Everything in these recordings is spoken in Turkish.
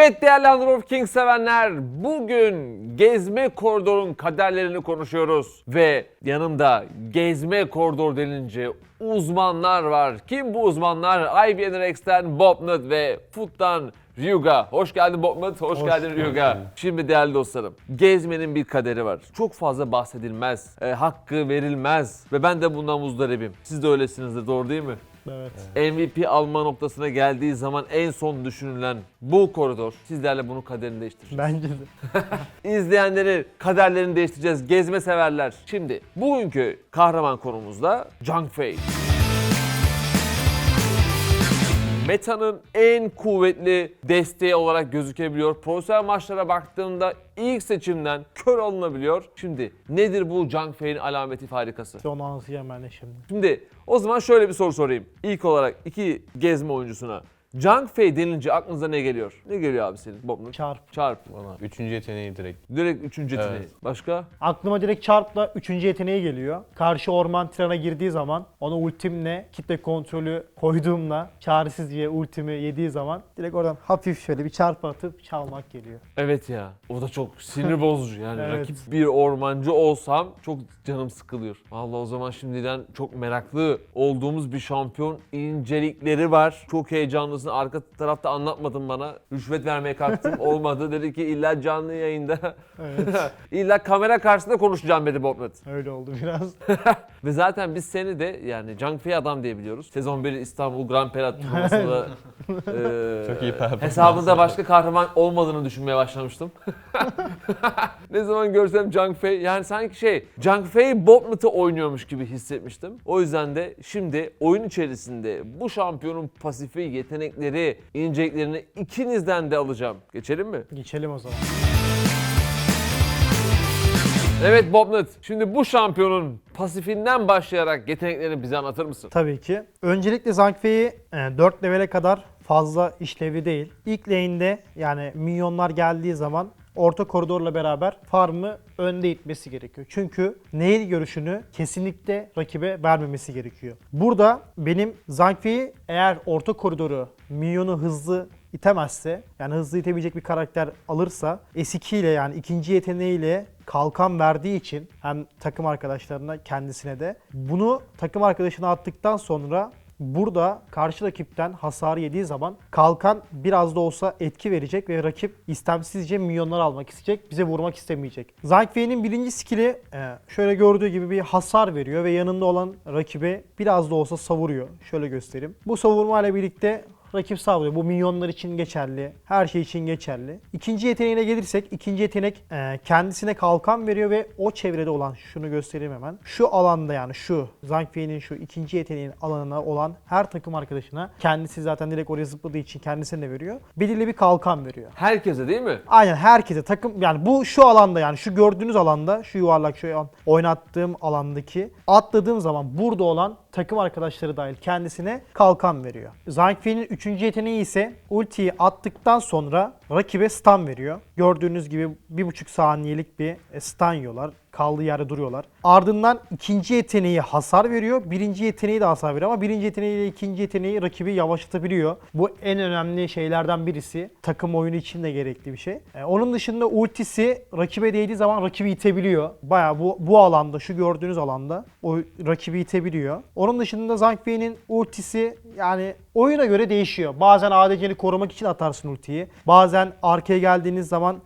Evet değerli of Kings sevenler, bugün gezme koridorun kaderlerini konuşuyoruz. Ve yanımda gezme koridor denince uzmanlar var. Kim bu uzmanlar? IBN Rex'ten Bobnut ve Foot'tan Ryuga. Hoş geldin Bobnut, hoş, geldin Ryuga. Şimdi değerli dostlarım, gezmenin bir kaderi var. Çok fazla bahsedilmez, e, hakkı verilmez ve ben de bundan muzdaribim. Siz de öylesinizdir, doğru değil mi? Evet. MVP alma noktasına geldiği zaman en son düşünülen bu koridor. Sizlerle bunun kaderini değiştirir. Bence de. İzleyenleri kaderlerini değiştireceğiz. Gezme severler. Şimdi bugünkü kahraman konumuzda Zhang Fei. Meta'nın en kuvvetli desteği olarak gözükebiliyor. Profesyonel maçlara baktığımda ilk seçimden kör alınabiliyor. Şimdi nedir bu Zhang Fei'nin alameti farikası? İşte onu anlatacağım ben de şimdi. Şimdi o zaman şöyle bir soru sorayım. İlk olarak iki gezme oyuncusuna. Zhang Fei denince aklınıza ne geliyor? Ne geliyor abi senin Bob'un? Çarp. Çarp. Bana üçüncü yeteneği direkt. Direkt üçüncü Evet. yeteneği. Başka? Aklıma direkt çarpla üçüncü yeteneği geliyor. Karşı orman tirana girdiği zaman ona ultimle kitle kontrolü koyduğumda çaresizce ultimi yediği zaman direkt oradan hafif şöyle bir çarpı atıp çalmak geliyor. Evet ya. O da çok sinir bozucu yani. Evet. Rakip bir ormancı olsam çok canım sıkılıyor. Vallahi o zaman şimdiden çok meraklı olduğumuz bir şampiyon incelikleri var. Çok heyecanlısın. Arka tarafta anlatmadın bana. Rüşvet vermeye kalktım. Olmadı. Dedi ki illa canlı yayında. Evet. illa kamera karşısında konuşacağım dedi Bobnet. Öyle oldu biraz. Ve zaten biz seni de yani Zhang Fei adam diye biliyoruz. Sezon 1 İstanbul Grand Prix turnuvasında eee, Çok iyi performans. hesabında başka kahraman olmadığını düşünmeye başlamıştım. ne zaman görsem Zhang Fei yani sanki şey Zhang Fei Bobnut'u oynuyormuş gibi hissetmiştim. O yüzden de şimdi oyun içerisinde bu şampiyonun pasifi, yetenekleri, inceliklerini ikinizden de alacağım. Geçelim mi? Geçelim o zaman. Evet Bobnut. Şimdi bu şampiyonun pasifinden başlayarak yeteneklerini bize anlatır mısın? Tabii ki. Öncelikle Zhang Fei'yi 4 levele kadar fazla işlevli değil. İlk lane'de yani minyonlar geldiği zaman orta koridorla beraber farmı önde itmesi gerekiyor. Çünkü nail görüşünü kesinlikle rakibe vermemesi gerekiyor. Burada benim Zhang Fei eğer orta koridoru minyonu hızlı itemezse yani hızlı itebilecek bir karakter alırsa S2 ile yani ikinci yeteneğiyle kalkan verdiği için hem takım arkadaşlarına kendisine de bunu takım arkadaşına attıktan sonra burada karşı rakipten hasar yediği zaman kalkan biraz da olsa etki verecek ve rakip istemsizce milyonlar almak isteyecek. Bize vurmak istemeyecek. Zhang birinci skill'i e, şöyle gördüğü gibi bir hasar veriyor ve yanında olan rakibe biraz da olsa savuruyor. Şöyle göstereyim. Bu savurma ile birlikte rakip savuruyor. Bu minyonlar için geçerli. Her şey için geçerli. İkinci yeteneğine gelirsek ikinci yetenek e, kendisine kalkan veriyor ve o çevrede olan şunu göstereyim hemen. Şu alanda yani şu Zhang Fei'nin şu ikinci yeteneğin alanına olan her takım arkadaşına kendisi zaten direkt oraya zıpladığı için kendisine de veriyor. Belirli bir kalkan veriyor. Herkese değil mi? Aynen herkese takım yani bu şu alanda yani şu gördüğünüz alanda şu yuvarlak şu an oynattığım alandaki atladığım zaman burada olan takım arkadaşları dahil kendisine kalkan veriyor. Zhang Fei'nin üçüncü yeteneği ise ultiyi attıktan sonra rakibe stun veriyor. Gördüğünüz gibi bir buçuk saniyelik bir stun yiyorlar. Kaldığı yerde duruyorlar. Ardından ikinci yeteneği hasar veriyor. Birinci yeteneği de hasar veriyor ama birinci yeteneğiyle ikinci yeteneği rakibi yavaşlatabiliyor. Bu en önemli şeylerden birisi. Takım oyunu için de gerekli bir şey. E, onun dışında ultisi rakibe değdiği zaman rakibi itebiliyor. Baya bu, bu alanda şu gördüğünüz alanda o rakibi itebiliyor. Onun dışında Zhang Fei'nin ultisi yani oyuna göre değişiyor. Bazen ADC'ni korumak için atarsın ultiyi. Bazen arkaya geldiğiniz zaman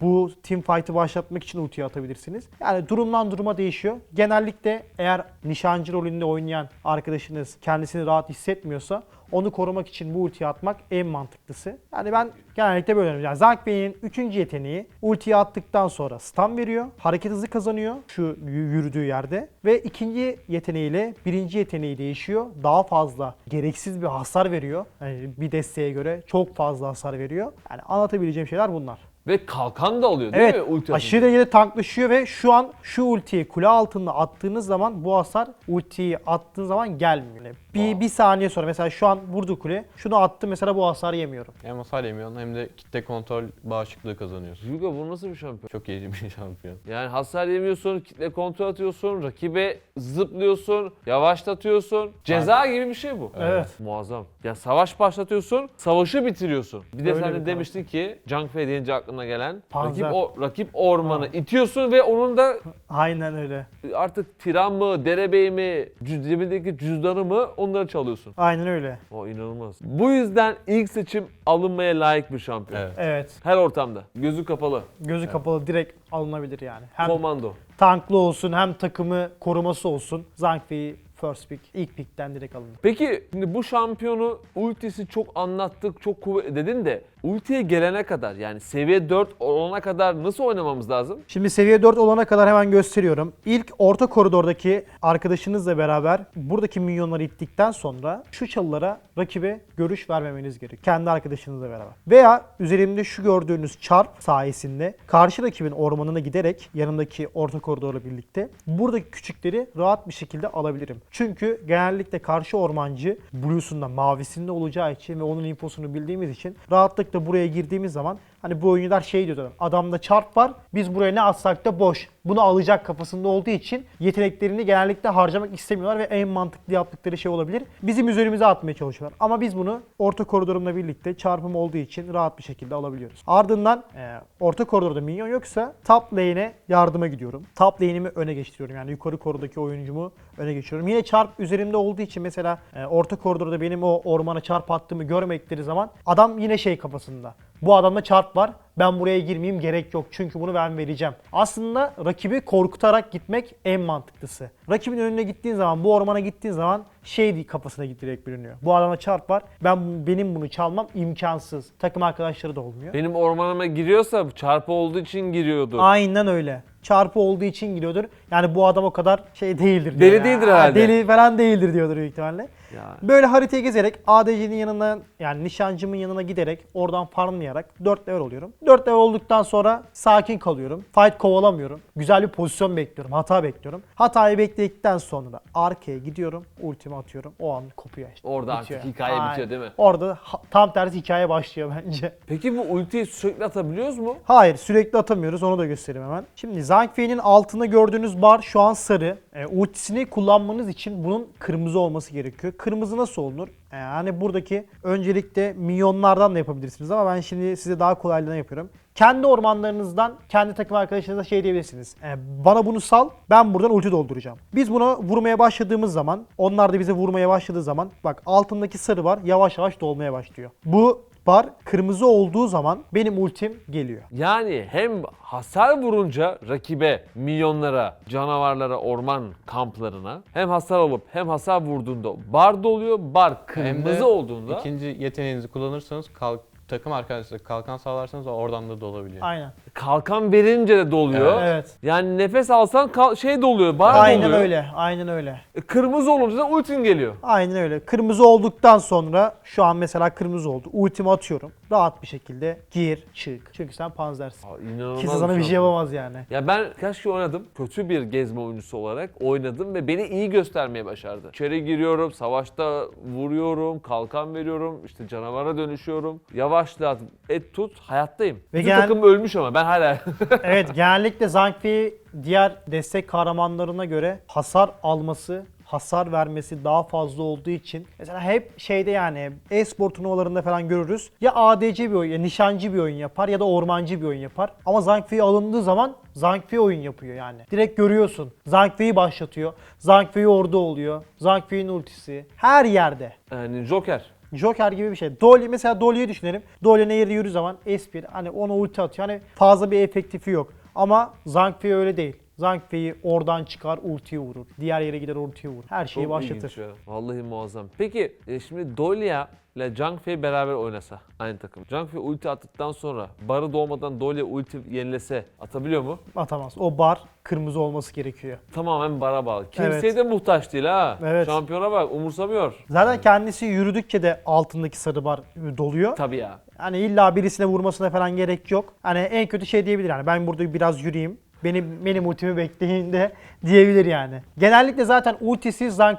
bu team fight'ı başlatmak için ultiyi atabilirsiniz. Yani durumdan duruma değişiyor. Genellikle eğer nişancı rolünde oynayan arkadaşınız kendisini rahat hissetmiyorsa onu korumak için bu ultiyi atmak en mantıklısı. Yani ben genellikle böyle. Yani Zhang Fei'nin 3. yeteneği ultiyi attıktan sonra stun veriyor. Hareket hızı kazanıyor şu yürüdüğü yerde. Ve ikinci yeteneğiyle birinci yeteneği değişiyor. Daha fazla gereksiz bir hasar veriyor. Yani bir desteğe göre çok fazla hasar veriyor. Yani anlatabileceğim şeyler bunlar. Ve kalkan da oluyor değil Evet mi? Ulti aşırı derecede tanklaşıyor ve şu an şu ultiyi kule altında attığınız zaman bu hasar ultiyi attığın zaman gelmiyor. Yani Bir, bir saniye sonra mesela şu an vurdu kule şunu attı mesela bu hasarı yemiyorum. Hem hasar yemiyorsun hem de kitle kontrol bağışıklığı kazanıyorsun. Hugo bu nasıl bir şampiyon? Çok iyi bir şampiyon. Yani hasar yemiyorsun, kitle kontrol atıyorsun, rakibe zıplıyorsun, yavaşlatıyorsun. Ceza gibi bir şey bu. Evet. Muazzam. Ya savaş başlatıyorsun, savaşı bitiriyorsun. Bir de Öyle sen bir de demiştin ki Junk Fei deyince aklına gelen Panzer. rakip, o, rakip ormanı itiyorsun ve onun da Aynen öyle. artık tiran mı, derebey mi, cüz- cebindeki cüzdanı mı onları çalıyorsun. Aynen öyle. O inanılmaz. Bu yüzden ilk seçim alınmaya layık bir şampiyon. Evet. Evet. Her ortamda. Gözü kapalı. Gözü kapalı direkt alınabilir yani. Hem Komando. tanklı olsun hem takımı koruması olsun. Zhangfei first pick, ilk pickten direkt alınır. Peki şimdi bu şampiyonu ultisi çok anlattık, çok kuvvetli dedin de ultiye gelene kadar yani seviye 4 olana kadar nasıl oynamamız lazım? Şimdi seviye 4 olana kadar hemen gösteriyorum. İlk orta koridordaki arkadaşınızla beraber buradaki minyonları ittikten sonra şu çalılara rakibe görüş vermemeniz gerekiyor. Kendi arkadaşınızla beraber. Veya üzerimde şu gördüğünüz çarp sayesinde karşı rakibin ormanına giderek yanındaki orta koridorla birlikte buradaki küçükleri rahat bir şekilde alabilirim. Çünkü genellikle karşı ormancı Blue'sunda mavisinde olacağı için ve onun infosunu bildiğimiz için rahatlıkla buraya girdiğimiz zaman hani bu oyuncular şey diyorlar. Adamda çarp var. Biz buraya ne atsak da boş. Bunu alacak kafasında olduğu için yeteneklerini genellikle harcamak istemiyorlar ve en mantıklı yaptıkları şey olabilir. Bizim üzerimize atmaya çalışıyorlar. Ama biz bunu orta koridorumla birlikte çarpım olduğu için rahat bir şekilde alabiliyoruz. Ardından e, orta koridorda minyon yoksa top lane'e yardıma gidiyorum. Top lane'imi öne geçiriyorum. Yani yukarı koridordaki oyuncumu öne geçiriyorum. Yine çarp üzerimde olduğu için mesela e, orta koridorda benim o ormana çarp attığımı görmekleri zaman adam yine şey kafasında. Bu adamda çarp var. Ben buraya girmeyeyim gerek yok. Çünkü bunu ben vereceğim. Aslında rakibi korkutarak gitmek en mantıklısı. Rakibin önüne gittiğin zaman, bu ormana gittiğin zaman şey kafasına direkt bürünüyor. Bu adama çarp var. Ben benim bunu çalmam imkansız. Takım arkadaşları da olmuyor. Benim ormanıma giriyorsa çarpı olduğu için giriyordu. Aynen öyle. Çarpı olduğu için giriyordur. Yani bu adam o kadar şey değildir. diyor Deli ya. değildir Ha, herhalde. Deli falan değildir diyordur büyük ihtimalle. Ya. Böyle haritayı gezerek ADC'nin yanına yani nişancımın yanına giderek oradan farmlayarak 4 level oluyorum. 4 level olduktan sonra sakin kalıyorum. Fight kovalamıyorum. Güzel bir pozisyon bekliyorum. Hata bekliyorum. Hatayı bekledikten sonra arkaya gidiyorum. Ultimi atıyorum. O an kopuyor işte. Orada Bitiyor. artık hikaye Aynen. bitiyor değil mi? Orada ha- tam tersi hikaye başlıyor bence. Peki bu ultiyi sürekli atabiliyoruz mu? Hayır sürekli atamıyoruz onu da göstereyim hemen. Şimdi Zhangfei'nin altında gördüğünüz bar şu an sarı. E, ultisini kullanmanız için bunun kırmızı olması gerekiyor. Kırmızı nasıl olunur? Yani buradaki öncelikle milyonlardan da yapabilirsiniz ama ben şimdi size daha kolaylığını yapıyorum. Kendi ormanlarınızdan kendi takım arkadaşlarınıza şey diyebilirsiniz. E, bana bunu sal ben buradan ulti dolduracağım. Biz buna vurmaya başladığımız zaman onlar da bize vurmaya başladığı zaman bak altındaki sarı var yavaş yavaş dolmaya başlıyor. Bu bar kırmızı olduğu zaman benim ultim geliyor. Yani hem hasar vurunca rakibe, milyonlara, canavarlara, orman kamplarına hem hasar alıp hem hasar vurduğunda bar doluyor, bar Hem de kırmızı olduğunda ikinci yeteneğinizi kullanırsanız kalk, takım arkadaşları kalkan sağlarsanız oradan da dolabiliyor. Aynen. kalkan verince de doluyor. Evet. Yani nefes alsan kal- şey doluyor, bar Aynen doluyor. öyle. Aynen öyle. E, Kırmızı olunca da ultin geliyor. Aynen öyle. Kırmızı olduktan sonra şu an mesela kırmızı oldu. Ultimi atıyorum. Rahat bir şekilde gir, çık. Çünkü sen panzersin. Aa, İnanılmaz Kimse sana bir şey yapamaz yani. Ya ben kaç kere oynadım. Kötü bir gezme oyuncusu olarak oynadım ve beni iyi göstermeye başardı. İçeri giriyorum, savaşta vuruyorum, kalkan veriyorum, işte canavara dönüşüyorum. Yavaşlat, et tut, hayattayım. Ve Bütün gel- takım ölmüş ama ben hala... evet genellikle Zhangfei diğer destek kahramanlarına göre hasar alması hasar vermesi daha fazla olduğu için mesela hep şeyde yani e-spor turnuvalarında falan görürüz. Ya ADC bir oyun, ya nişancı bir oyun yapar ya da ormancı bir oyun yapar. Ama Zhangfei alındığı zaman Zhangfei oyun yapıyor yani. Direkt görüyorsun. Zhangfei'yi başlatıyor. Zhangfei orada oluyor. Zhangfei'nin ultisi. Her yerde. yani Joker. Joker gibi bir şey. Dolly mesela Dolly'yi düşünelim. Dolly nehirde yürü zaman S1 hani ona ulti atıyor. Hani fazla bir efektifi yok. Ama Zhangfei öyle değil. Zhang oradan çıkar ultiyi vurur. Diğer yere gider ultiyi vurur. Her şeyi Çok başlatır. ilginç ya. Vallahi muazzam. Peki e, şimdi Dolia ile Zhang Fei beraber oynasa aynı takım. Zhang Fei ulti attıktan sonra barı doğmadan Dolia ulti yenilese atabiliyor mu? Atamaz. O bar kırmızı olması gerekiyor. Tamamen bara bağlı. Kimseye Evet. de muhtaç değil ha. Evet. Şampiyona bak umursamıyor. Zaten kendisi yürüdükçe de altındaki sarı bar doluyor. Tabii ya. Hani illa birisine vurmasına falan gerek yok. Hani en kötü şey diyebilir yani ben burada biraz yürüyeyim. Benim benim ultimi bekleyin de diyebilir yani. Genellikle zaten ultisi Zhang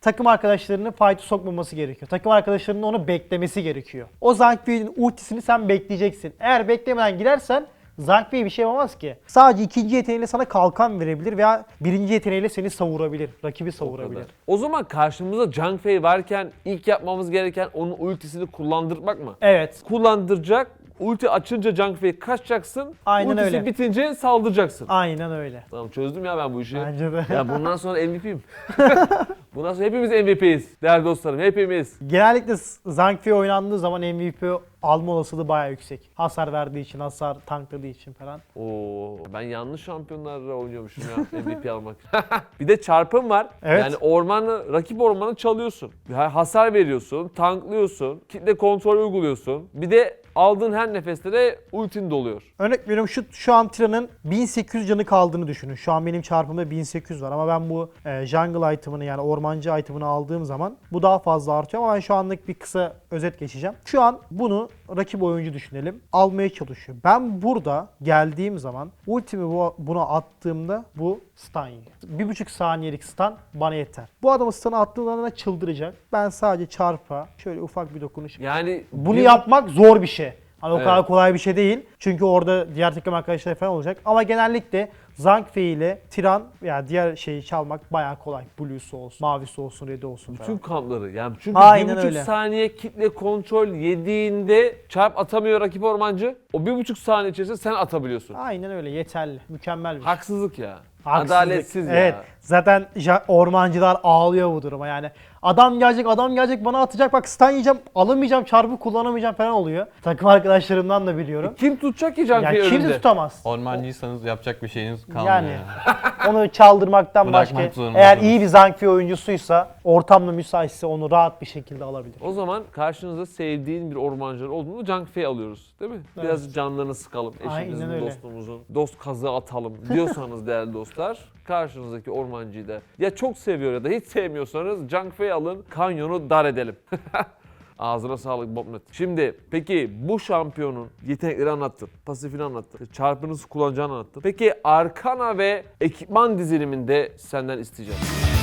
takım arkadaşlarını fight'e sokmaması gerekiyor. Takım arkadaşlarının onu beklemesi gerekiyor. O Zhang Fei'nin ultisini sen bekleyeceksin. Eğer beklemeden girersen Zhang Fei bir şey yapamaz ki. Sadece ikinci yeteneğiyle sana kalkan verebilir veya birinci yeteneğiyle seni savurabilir. Rakibi O savurabilir. kadar. O zaman karşımızda Zhang Fei varken ilk yapmamız gereken onun ultisini kullandırmak mı? Evet. Kullandıracak. Ulti açınca Fei kaçacaksın. Aynen Ultisi öyle. bitince saldıracaksın. Aynen öyle. Tamam çözdüm ya ben bu işi. Bence de. Ya bundan sonra MVP'yim. bundan sonra hepimiz MVP'yiz değerli dostlarım. Hepimiz. Genellikle Zhang oynandığı zaman MVP alma olasılığı bayağı yüksek. Hasar verdiği için, hasar tankladığı için falan. Oo, ben yanlış şampiyonlarla oynuyormuşum ya MVP almak. bir de çarpım var. Evet. Yani ormanı, rakip ormanı çalıyorsun. Ha- Hasar veriyorsun, tanklıyorsun, kitle kontrol uyguluyorsun. Bir de aldığın her nefeste de ultin doluyor. Örnek veriyorum şu şu an Tira'nın 1800 canı kaldığını düşünün. Şu an benim çarpımda 1800 var ama ben bu e, jungle item'ını yani ormancı item'ını aldığım zaman bu daha fazla artıyor ama ben şu anlık bir kısa özet geçeceğim. Şu an bunu rakip oyuncu düşünelim. Almaya çalışıyor. Ben burada geldiğim zaman ultimi bu, buna attığımda bu stun yiyor. Bir buçuk saniyelik stun bana yeter. Bu adamı stun'a attığım zaman çıldıracak. Ben sadece çarpa şöyle ufak bir dokunuş Yani bunu yapmak zor bir şey. Hani o kadar kolay bir şey değil. Çünkü orada diğer takım arkadaşları falan olacak. Ama genellikle Zhang Fei ile Tiran veya diğer şeyi çalmak bayağı kolay. Blue'su olsun, mavisi olsun, red'i olsun falan. Bütün kampları yani çünkü Aynen bir buçuk öyle. saniye kitle kontrol yediğinde çarp atamıyor rakip ormancı. O bir buçuk saniye içerisinde sen atabiliyorsun. Aynen öyle yeterli. Mükemmel bir şey. Haksızlık ya. Haksızlık. Adaletsiz Evet. ya. Zaten ja- ormancılar ağlıyor bu duruma yani. Adam gelecek, adam gelecek bana atacak bak stun yiyeceğim, alamayacağım, çarpı kullanamayacağım falan oluyor. Takım arkadaşlarımdan da biliyorum. Kim tutacak ki Can Ya önünde? tutamaz. Ormancıysanız yapacak bir şeyiniz kalmıyor. Yani. Yani. Onu çaldırmaktan Bırakmak başka zorundasınız. eğer iyi bir Zhang Fei oyuncusuysa, ortamda müsaitse onu rahat bir şekilde alabilir. O zaman karşınızda sevdiğin bir ormancı olduğunu Fei alıyoruz değil mi? Biraz canlarını sıkalım, Aynen eşimizin, öyle. dostumuzun. Dost kazığı atalım diyorsanız değerli dostlar, karşınızdaki ormancıyı da ya çok seviyor ya da hiç sevmiyorsanız Fei alın, kanyonu dar edelim. Ağzına sağlık Bobnet. Şimdi peki bu şampiyonun yetenekleri anlattın, pasifini anlattın, çarpı nasıl kullanacağını anlattın. Peki arkana ve ekipman diziliminde senden isteyeceğim.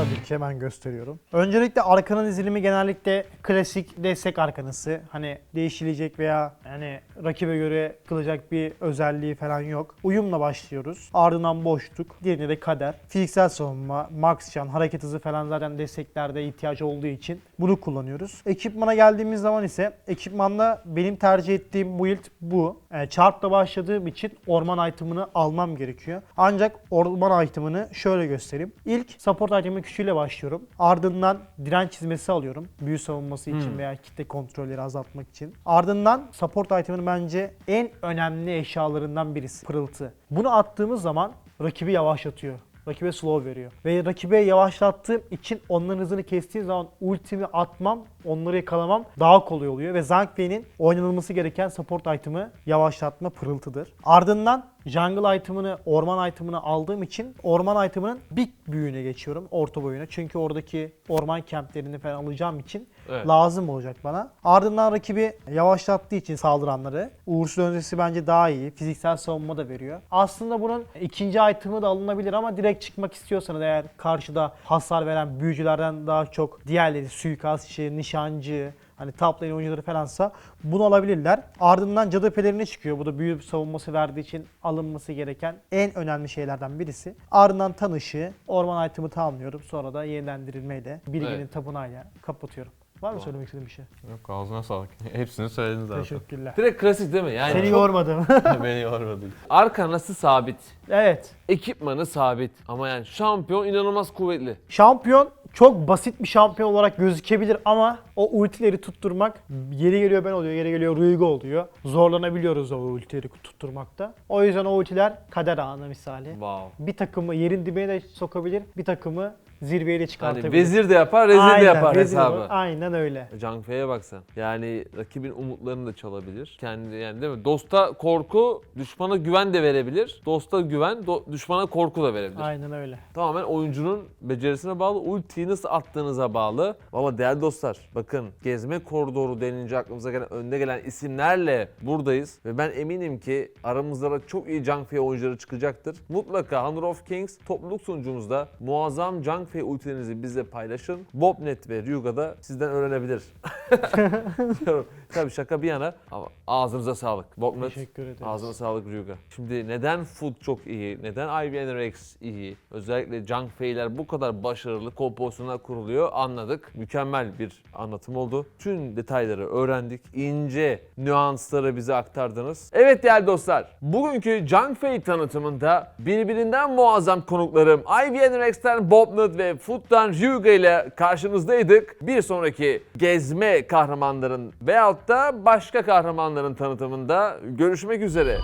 Tabii ki hemen gösteriyorum. Öncelikle arkanın dizilimi genellikle klasik destek arkanısı. Hani değişilecek veya hani rakibe göre kılacak bir özelliği falan yok. Uyumla başlıyoruz. Ardından boşluk. Diğerinde de kader. Fiziksel savunma, max can, hareket hızı falan zaten desteklerde ihtiyaç olduğu için bunu kullanıyoruz. Ekipmana geldiğimiz zaman ise ekipmanda benim tercih ettiğim build bu. E, çarpla başladığım için orman itemını almam gerekiyor. Ancak orman itemını şöyle göstereyim. İlk support itemi küçüğüyle başlıyorum. Ardından direnç çizmesi alıyorum. Büyü savunması için veya kitle kontrolleri azaltmak için. Ardından support iteminin bence en önemli eşyalarından birisi. Pırıltı. Bunu attığımız zaman rakibi yavaşlatıyor. Rakibe slow veriyor. Ve rakibe yavaşlattığım için onların hızını kestiğim zaman ultimi atmam, onları yakalamam daha kolay oluyor. Ve Zhang Fei'nin oynanılması gereken support item'ı yavaşlatma pırıltıdır. Ardından jungle item'ını, orman item'ını aldığım için orman item'ının big büyüğüne geçiyorum. Orta boyuna. Çünkü oradaki orman kemplerini falan alacağım için Evet. lazım olacak bana. Ardından rakibi yavaşlattığı için saldıranları uğursuz öncesi bence daha iyi. Fiziksel savunma da veriyor. Aslında bunun ikinci item'ı da alınabilir ama direkt çıkmak istiyorsanız eğer karşıda hasar veren büyücülerden daha çok diğerleri suikastçı, nişancı, hani top lane oyuncuları falansa bunu alabilirler. Ardından cadı pelerini çıkıyor. Bu da büyü savunması verdiği için alınması gereken en önemli şeylerden birisi. Ardından tanışı, orman item'ı tamamlıyorum. Sonra da yenilendirilmeyle, bilginin Evet. tapınağıyla kapatıyorum. Var mı söylemek istediğin bir şey? Yok ağzına sağlık. Hepsini söylediniz zaten. Teşekkürler. Direkt klasik değil mi? Yani Seni çok- yormadım. Beni yormadı. arkanası sabit. evet. Ekipmanı sabit ama yani şampiyon inanılmaz kuvvetli. Şampiyon çok basit bir şampiyon olarak gözükebilir ama o ultileri tutturmak yeri geliyor ben oluyor, yeri geliyor Rüygo oluyor. Zorlanabiliyoruz o ultileri tutturmakta. O yüzden o ultiler kader anı misali. Wow. Bir takımı yerin dibine de sokabilir, bir takımı zirveye de Hani çıkartabilir. vezir de yapar, rezil de Aynen, yapar vezir hesabı. yapar. Aynen öyle. Zhang Fei'ye baksan. Yani rakibin umutlarını da çalabilir. Kendi yani değil mi? Dosta korku, düşmana güven de verebilir. Dosta güven, do- düşmana korku da verebilir. Aynen öyle. Tamamen oyuncunun becerisine bağlı, ultiyi nasıl attığınıza bağlı. Valla değerli dostlar bakın gezme koridoru denince aklımıza gelen önde gelen isimlerle buradayız. Ve ben eminim ki aramızda da çok iyi Zhang Fei oyuncuları çıkacaktır. Mutlaka Honor of Kings topluluk sunucumuzda muazzam Zhang Fei ultilerinizi bizle paylaşın. Bobnet ve Ryuga da sizden öğrenebilir. Diyorum. Tabii şaka bir yana ama ağzınıza sağlık. Bobnet Teşekkür ederiz. Ağzına sağlık Ryuga. Şimdi neden Food çok iyi, neden IVN Rex iyi, özellikle Junk Fei'ler bu kadar başarılı kompozisyonlar kuruluyor anladık. Mükemmel bir anlatım oldu. Tüm detayları öğrendik. ince nüansları bize aktardınız. Evet değerli dostlar, bugünkü Junk Fei tanıtımında birbirinden muazzam konuklarım IVN Rex'ten Bobnut ve Food'dan Ryuga ile karşınızdaydık. Bir sonraki gezme kahramanların veyahut da başka kahramanların tanıtımında görüşmek üzere.